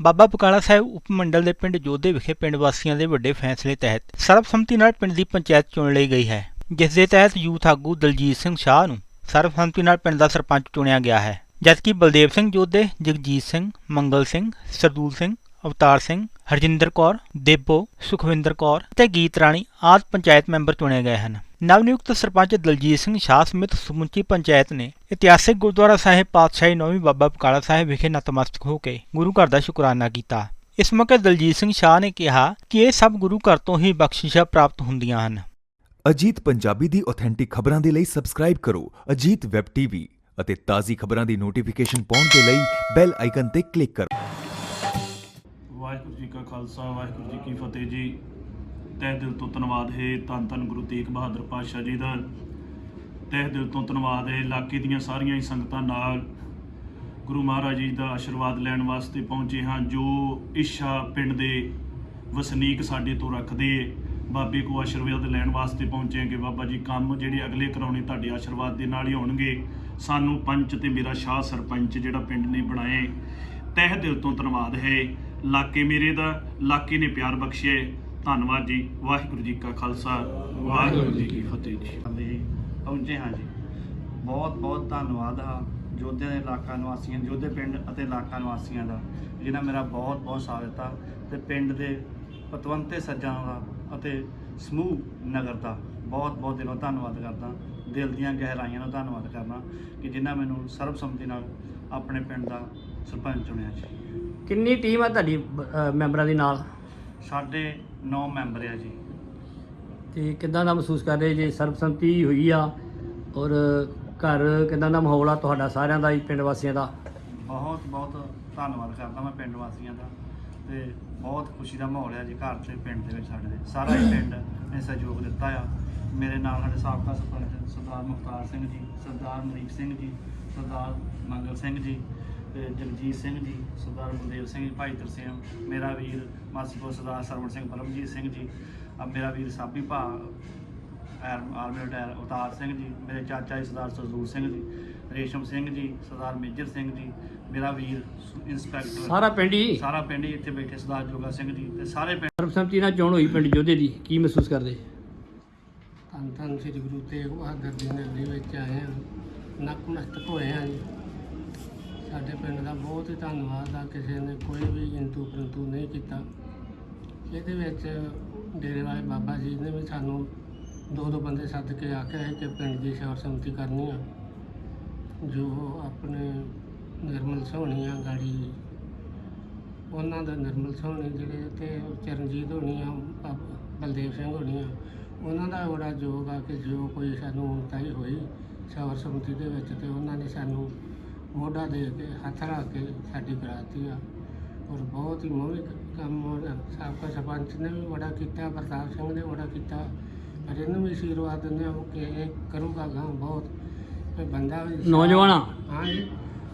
ਬਾਬਾ ਬਕਾਲਾ ਸਾਹਿਬ ਉਪ ਮੰਡਲ ਦੇ ਪਿੰਡ ਜੋਧੇ ਵਿਖੇ ਪਿੰਡ ਵਾਸੀਆਂ ਦੇ ਵੱਡੇ ਫੈਸਲੇ ਤਹਿਤ ਸਰਬਸੰਮਤੀ ਨਾਲ ਪਿੰਡ ਦੀ ਪੰਚਾਇਤ ਚੁਣ ਲਈ ਗਈ ਹੈ, ਜਿਸ ਦੇ ਤਹਿਤ ਯੂਥ ਆਗੂ ਦਲਜੀਤ ਸਿੰਘ ਸ਼ਾਹ ਨੂੰ ਸਰਬਸੰਮਤੀ ਨਾਲ ਪਿੰਡ ਦਾ ਸਰਪੰਚ ਚੁਣਿਆ ਗਿਆ ਹੈ, ਜਦਕਿ ਬਲਦੇਵ ਸਿੰਘ ਜੋਧੇ, ਜਗਜੀਤ ਸਿੰਘ, ਮੰਗਲ ਸਿੰਘ, ਸਰਦੂਲ ਸਿੰਘ, ਅਵਤਾਰ ਸਿੰਘ ਹਰਜਿੰਦਰ ਕੌਰ, ਦੇਬੋ, ਸੁਖਵਿੰਦਰ ਕੌਰ ਤੇ ਗੀਤ ਰਾਣੀ ਆਦਿ ਪੰਚਾਇਤ ਮੈਂਬਰ ਚੁਣੇ ਗਏ ਹਨ। ਨਵ ਨਿਯੁਕਤ ਸਰਪੰਚ ਦਲਜੀਤ ਸਿੰਘ ਸ਼ਾਹ ਸਮੇਤ ਸਮੁੱਚੀ ਪੰਚਾਇਤ ਨੇ ਇਤਿਹਾਸਿਕ ਗੁਰਦੁਆਰਾ ਸਾਹਿਬ ਪਾਤਸ਼ਾਹੀ ਨੌਵੀਂ ਬਾਬਾ ਬਕਾਲਾ ਸਾਹਿਬ ਵਿਖੇ ਨਤਮਸਤਕ ਹੋ ਕੇ ਗੁਰੂ ਘਰ ਦਾ ਸ਼ੁਕਰਾਨਾ ਕੀਤਾ। ਇਸ ਮੌਕੇ ਦਲਜੀਤ ਸਿੰਘ ਸ਼ਾਹ ਨੇ ਕਿਹਾ ਕਿ ਇਹ ਸਭ ਗੁਰੂ ਘਰ ਤੋਂ ਹੀ ਬਖਸ਼ਿਸ਼ਾਂ ਪ੍ਰਾਪਤ ਹੁੰਦੀਆਂ ਹਨ। ਅਜੀਤ ਪੰਜਾਬੀ ਦੀ ਆਥੈਂਟਿਕ ਖਬਰਾਂ ਦੇ ਲਈ ਸਬਸਕ੍ਰਾਈਬ ਕਰੋ ਅਜੀਤ ਵੈਬ ਟੀਵੀ ਅਤੇ ਤਾਜ਼ੀ ਖਬਰਾਂ ਦੀ ਨੋਟੀਫਿਕੇਸ਼ਨ ਪਾਉਣ ਦੇ ਲਈ ਬੈਲ ਆਈਕਨ ਤੇ ਕਲਿੱਕ ਕਰੋ। ਵਾਹਿਗੁਰੂ ਜੀ ਕਾ ਖਾਲਸਾ, ਵਾਹਿਗੁਰੂ ਜੀ ਕੀ ਫਤਿਹ ਜੀ। ਤਹਿ ਦਿਲ ਤੋਂ ਧੰਨਵਾਦ ਹੈ ਧੰਨ ਧੰਨ ਗੁਰੂ ਤੇਗ ਬਹਾਦਰ ਪਾਤਸ਼ਾਹ ਜੀ ਦਾ। ਤਹਿ ਦਿਲ ਤੋਂ ਧੰਨਵਾਦ ਹੈ ਇਲਾਕੇ ਦੀਆਂ ਸਾਰੀਆਂ ਹੀ ਸੰਗਤਾਂ ਨਾਲ ਗੁਰੂ ਮਹਾਰਾਜ ਜੀ ਦਾ ਆਸ਼ੀਰਵਾਦ ਲੈਣ ਵਾਸਤੇ ਪਹੁੰਚੇ ਹਾਂ, ਜੋ ਇੱਛਾ ਪਿੰਡ ਦੇ ਵਸਨੀਕ ਸਾਡੇ ਤੋਂ ਰੱਖਦੇ ਬਾਬੇ ਕੋ ਆਸ਼ੀਰਵਾਦ ਲੈਣ ਵਾਸਤੇ ਪਹੁੰਚੇ ਹਾਂ ਕਿ ਬਾਬਾ ਜੀ, ਕੰਮ ਜਿਹੜੇ ਅਗਲੇ ਕਰਾਉਣੇ ਤੁਹਾਡੇ ਆਸ਼ੀਰਵਾਦ ਦੇ ਨਾਲ ਹੀ ਹੋਣਗੇ। ਸਾਨੂੰ ਪੰਚ ਤੇ ਮੇਰਾ ਸ਼ਾਹ ਸਰਪੰਚ ਜਿਹੜਾ ਪਿੰਡ ਨੇ ਬਣਾਏ ਤਹਿ ਦਿਲ ਤੋਂ ਧੰਨਵਾਦ ਹੈ। ਇਲਾਕੇ ਮੇਰੇ ਦਾ ਇਲਾਕੇ ਨੇ ਪਿਆਰ ਬਖਸ਼ਿਆ। ਧੰਨਵਾਦ ਜੀ ਵਾਹਿਗੁਰੂ ਜੀ ਕਾ ਖਾਲਸਾ। ਵਾਹਿਗੁਰੂ ਜੀ ਕੀ ਫਤਿਹ ਜੀ। ਪਹੁੰਚੇ ਹਾਂ ਜੀ। ਬਹੁਤ ਬਹੁਤ ਧੰਨਵਾਦ ਹਾਂ ਜੋਧੇ ਦੇ ਇਲਾਕਾ ਨਿਵਾਸੀਆਂ ਜੋਧੇ ਪਿੰਡ ਅਤੇ ਇਲਾਕਾ ਨਿਵਾਸੀਆਂ ਦਾ ਜਿਨ੍ਹਾਂ ਮੇਰਾ ਬਹੁਤ ਬਹੁਤ ਸਾਥ ਦਿੱਤਾ ਤੇ ਪਿੰਡ ਦੇ ਪਤਵੰਤੇ ਸੱਜਣਾਂ ਦਾ ਅਤੇ ਸਮੂਹ ਨਗਰ ਦਾ ਬਹੁਤ ਬਹੁਤ ਦਿਲੋਂ ਧੰਨਵਾਦ ਕਰਦਾ। ਦਿਲ ਦੀਆਂ ਗਹਿਰਾਈਆਂ ਨਾਲ ਧੰਨਵਾਦ ਕਰਦਾ ਕਿ ਜਿਨ੍ਹਾਂ ਮੈਨੂੰ ਸਰਬਸੰਮਤੀ ਨਾਲ ਆਪਣੇ ਪਿੰਡ ਦਾ ਸਰਪੰਚ ਚੁਣਿਆ ਜੀ। ਕਿੰਨੀ ਟੀਮ ਆ ਤੁਹਾਡੀ ਅਹ, ਮੈਂਬਰਾਂ ਦੀ ਨਾਲ? ਸਾਡੇ 9 ਮੈਂਬਰ ਆ ਜੀ। ਤੇ ਕਿੱਦਾਂ ਦਾ ਮਹਿਸੂਸ ਕਰ ਰਹੇ ਜੇ? ਸਰਬਸੰਮਤੀ ਹੋਈ ਆ ਔਰ ਘਰ ਕਿੱਦਾਂ ਦਾ ਮਾਹੌਲ ਆ ਤੁਹਾਡਾ ਸਾਰਿਆਂ ਦਾ ਹੀ ਪਿੰਡ ਵਾਸੀਆਂ ਦਾ? ਬਹੁਤ ਬਹੁਤ ਧੰਨਵਾਦ ਕਰਦਾ ਮੈਂ ਪਿੰਡ ਵਾਸੀਆਂ ਦਾ। ਤੇ ਬਹੁਤ ਖੁਸ਼ੀ ਦਾ ਮਾਹੌਲ ਹੈ ਜੀ ਘਰ ਤੇ ਪਿੰਡ ਦੇ ਵਿੱਚ ਸਾਡੇ ਦੇ ਸਾਰਾ ਹੀ ਪਿੰਡ ਨੇ ਸਹਿਯੋਗ ਦਿੱਤਾ ਆ। ਮੇਰੇ ਨਾਲ ਸਾਡੇ ਸਾਬਕਾ ਸਰਪੰਚ ਸਰਦਾਰ ਮੁਖਤਾਰ ਸਿੰਘ ਜੀ ਸਰਦਾਰ ਮਨੀਕ ਸਿੰਘ ਜੀ ਸਰਦਾਰ ਮੰਗਲ ਸਿੰਘ ਜੀ ਜਗਜੀਤ ਸਿੰਘ ਜੀ ਸਰਦਾਰ ਬਲਦੇਵ ਸਿੰਘ ਜੀ ਭਾਈ ਤਰਸੇਮ ਮੇਰਾ ਵੀਰ ਮਾਸੀਪੁਰ ਸਰਦਾਰ ਸਰਵਣ ਸਿੰਘ ਪਰਮਜੀਤ ਸਿੰਘ ਜੀ ਆ ਮੇਰਾ ਵੀਰ ਸਾਬੀ ਭਾ ਆਰਮ- ਰਿਟਾਇਰ ਅਵਤਾਰ ਸਿੰਘ ਜੀ ਮੇਰੇ ਚਾਚਾ ਜੀ ਸਰਦਾਰ ਸਰਦੂਲ ਸਿੰਘ ਜੀ ਰੇਸ਼ਮ ਸਿੰਘ ਜੀ ਸਰਦਾਰ ਮੇਜਰ ਸਿੰਘ ਜੀ ਮੇਰਾ ਵੀਰ ਇੰਸਪੈਕਟਰ ਸਾਰਾ ਪਿੰਡ ਹੀ? ਸਾਰਾ ਪਿੰਡ ਹੀ ਇੱਥੇ ਬੈਠੇ ਸਰਦਾਰ ਜੋਗਾ ਸਿੰਘ ਜੀ ਤੇ ਸਾਰੇ ਪਿੰਡ ਸਰਬਸੰਮਤੀ ਨਾਲ ਚੋਣ ਹੋਈ ਪਿੰਡ ਜੋਧੇ ਦੀ ਕੀ ਮਹਿਸੂਸ ਕਰਦੇ? ਧੰਨ ਧੰਨ ਸ੍ਰੀ ਗੁਰੂ ਤੇਗ ਬਹਾਦਰ ਜੀ ਵਿੱਚ ਆਏ ਹਾਂ ਨਤਮਸਤਕ ਹੋਏ ਹਾਂ ਜੀ। ਸਾਡੇ ਪਿੰਡ ਦਾ ਬਹੁਤ ਹੀ ਧੰਨਵਾਦ ਆ, ਕਿਸੇ ਨੇ ਕੋਈ ਵੀ ਜੰਤੂ ਪਰੰਤੂ ਨਹੀਂ ਕੀਤਾ। ਇਹਦੇ ਵਿੱਚ ਡੇਰੇ ਵਾਲੇ ਬਾਬਾ ਜੀ ਨੇ ਵੀ ਸਾਨੂੰ ਦੋ ਦੋ ਬੰਦੇ ਸੱਦ ਕੇ ਆਖਿਆ ਹੈ ਕਿ ਪਿੰਡ ਦੀ ਸਰਬਸੰਮਤੀ ਕਰਨੀ ਆ। ਜੋ ਆਪਣੇ ਨਿਰਮਲ ਸੋਹਣੀ ਆ ਗਾੜੀ, ਉਹਨਾਂ ਦਾ ਨਿਰਮਲ ਸੋਹਣੀ ਜਿਹੜੇ ਤੇ ਚਰਨਜੀਤ ਹੋਣੀ ਆ, ਬਾਬ- ਬਲਦੇਵ ਸਿੰਘ ਹੋਣੀ ਆ, ਉਹਨਾਂ ਦਾ ਬੜਾ ਯੋਗ ਆ ਕਿ ਜੋ ਕੋਈ ਸਾਨੂੰ ਤਾਈ ਹੋਈ ਸਰਬਸੰਮਤੀ ਦੇ ਵਿੱਚ ਤੇ ਉਹਨਾਂ ਨੇ ਸਾਨੂੰ ਮੋਢਾ ਦੇ ਕੇ ਹੱਥ ਰੱਖ ਕੇ ਸਾਡੀ ਕਰਾਤੀ ਆ। ਔਰ ਬਹੁਤ ਹੀ ਮੋਹਿਤ ਕੰਮ ਉਹਦਾ ਸਾਬਕਾ ਸਰਪੰਚ ਨੇ ਵੀ ਬੜਾ ਕੀਤਾ ਪ੍ਰਤਾਪ ਸਿੰਘ ਨੇ ਬੜਾ ਕੀਤਾ। ਪਰ ਇਹਨੂੰ ਵੀ ਆਸ਼ੀਰਵਾਦ ਦਿੰਦੇ ਹਾਂ ਕਿ ਇਹ ਕਰੂਗਾ ਗਾਂ ਬਹੁਤ। ਤੇ ਬੰਦਾ ਵੀ ਨੌਜਵਾਨ ਆ। ਹਾਂ ਜੀ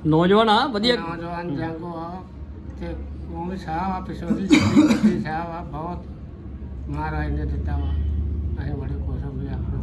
ਨੌਜਵਾਨ ਆ ਵਧੀਆ। ਨੌਜਵਾਨ ਜੰਗੋ ਆ। ਤੇ ਉਹ ਵੀ ਸਾਹਿਬ ਆ ਪਿਛੋਦੀ ਸਿੱਧੀ ਸਾਹਿਬ ਆ ਬਹੁਤ ਮਹਾਰਾਜ ਨੇ ਦਿੱਤਾ ਵਾ। ਅਸੀਂ ਬੜੇ ਖੁਸ਼ ਹੋ ਗਏ ਆਪਣਾ